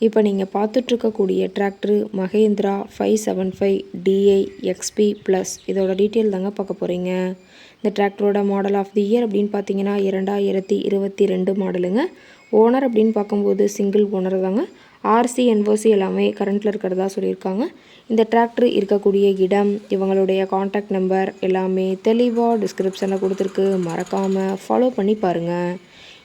இப்போ நீங்கள் பார்த்துட்ருக்கக்கூடிய tractor Mahindra five seven five DI XP plus இதோட டீட்டெயில் தாங்க பார்க்க போகிறீங்க இந்த டிராக்டரோட மாடல் ஆஃப் தி இயர் அப்படின்னு பார்த்தீங்கன்னா இரண்டாயிரத்தி இருபத்தி ரெண்டு மாடலுங்க ஓனர் அப்படின்னு பார்க்கும்போது சிங்கிள் ஓனர் தாங்க. ஆர்சி என்ஓசி எல்லாமே கரண்ட்டில் இருக்கிறதா சொல்லியிருக்காங்க. இந்த டிராக்டர் இருக்கக்கூடிய இடம் இவங்களுடைய காண்டாக்ட் நம்பர் எல்லாமே தெளிவாக டிஸ்கிரிப்ஷனில் கொடுத்துருக்கு. மறக்காமல் ஃபாலோ பண்ணி பாருங்கள்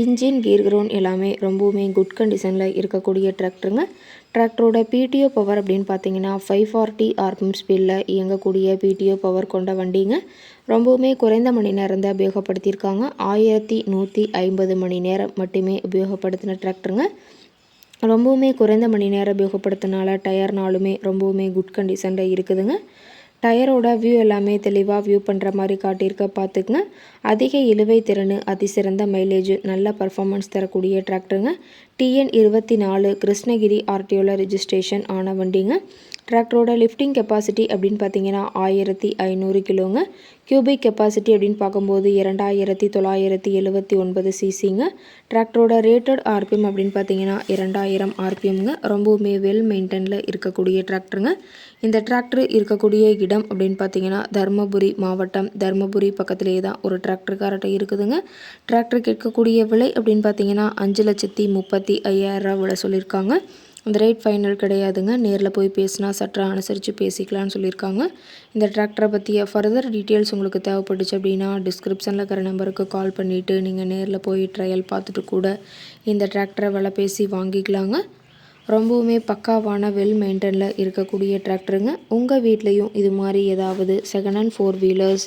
இன்ஜின் கீர் கிரவுண்ட் எல்லாமே ரொம்பவுமே குட் கண்டிஷனில் இருக்கக்கூடிய டிராக்டருங்க டிராக்டரோட பிடிஓ பவர் அப்படின்னு பார்த்தீங்கன்னா ஃபைவ் ஃபார்ட்டி ஆர்பிஎம் ஸ்பீடில் இயங்கக்கூடிய பிடிஓ பவர் கொண்ட வண்டிங்க. ரொம்பவுமே குறைந்த மணி நேரம் தான் உபயோகப்படுத்தியிருக்காங்க. ஆயிரத்தி நூற்றி ஐம்பது மணி நேரம் மட்டுமே உபயோகப்படுத்தின டிராக்டருங்க ரொம்பவுமே குறைந்த மணி நேரம் உபயோகப்படுத்தினால டயர்னாலுமே ரொம்பவுமே குட் கண்டிஷனில் இருக்குதுங்க. டயரோட வியூ எல்லாமே தெளிவாக வியூ பண்ணுற மாதிரி காட்டியிருக்க. பார்த்துக்குங்க. அதிக இழுவை திறன் அதிசிறந்த மைலேஜ் நல்ல பர்ஃபார்மன்ஸ் தரக்கூடிய டிராக்டருங்க டிஎன் இருபத்தி நாலு கிருஷ்ணகிரி ஆர்டிஓவில் ரிஜிஸ்ட்ரேஷன் ஆன வண்டிங்க. டிராக்டரோட லிஃப்டிங் கெப்பாசிட்டி அப்படின்னு பார்த்தீங்கன்னா ஆயிரத்தி ஐநூறு கிலோங்க. கியூபிக் கெப்பாசிட்டி அப்படின்னு பார்க்கும்போது இரண்டாயிரத்தி தொள்ளாயிரத்தி எழுபத்தி ஒன்பது சிசிங்க டிராக்டரோட ரேட்டட் ஆர்பிஎம் அப்படின்னு பார்த்தீங்கன்னா இரண்டாயிரம் ஆர்பிஎம்ங்க ரொம்பவுமே வெல் மெயின்டெனில் இருக்கக்கூடிய டிராக்டருங்க இந்த டிராக்டர் இருக்கக்கூடிய இடம் அப்படின்னு பார்த்தீங்கன்னா தருமபுரி மாவட்டம். தருமபுரி பக்கத்திலே தான் ஒரு டிராக்டருக்காரட்ட இருக்குதுங்க. டிராக்டர் கேட்கக்கூடிய விலை அப்படின்னு பார்த்தீங்கன்னா அஞ்சு லட்சத்தி முப்பத்தி ஐயாயிரம் ரூபா விலை சொல்லியிருக்காங்க. அந்த ரேட் ஃபைனல் கிடையாதுங்க. நேரில் போய் பேசினா சற்று அனுசரித்து பேசிக்கலாம்னு சொல்லியிருக்காங்க. இந்த டிராக்டரை பற்றிய ஃபர்தர் டீட்டெயில்ஸ் உங்களுக்கு தேவைப்பட்டுச்சு அப்படின்னா டிஸ்கிரிப்ஷனில் இருக்கிற நம்பருக்கு கால் பண்ணிவிட்டு நீங்கள் நேரில் போய் ட்ரையல் பார்த்துட்டு கூட இந்த டிராக்டரை விலை பேசி வாங்கிக்கலாங்க. ரொம்பவுமே பக்காவான வெல் மெயின்டெனில் இருக்கக்கூடிய டிராக்டருங்க உங்கள் வீட்லேயும் இது மாதிரி ஏதாவது second hand four wheelers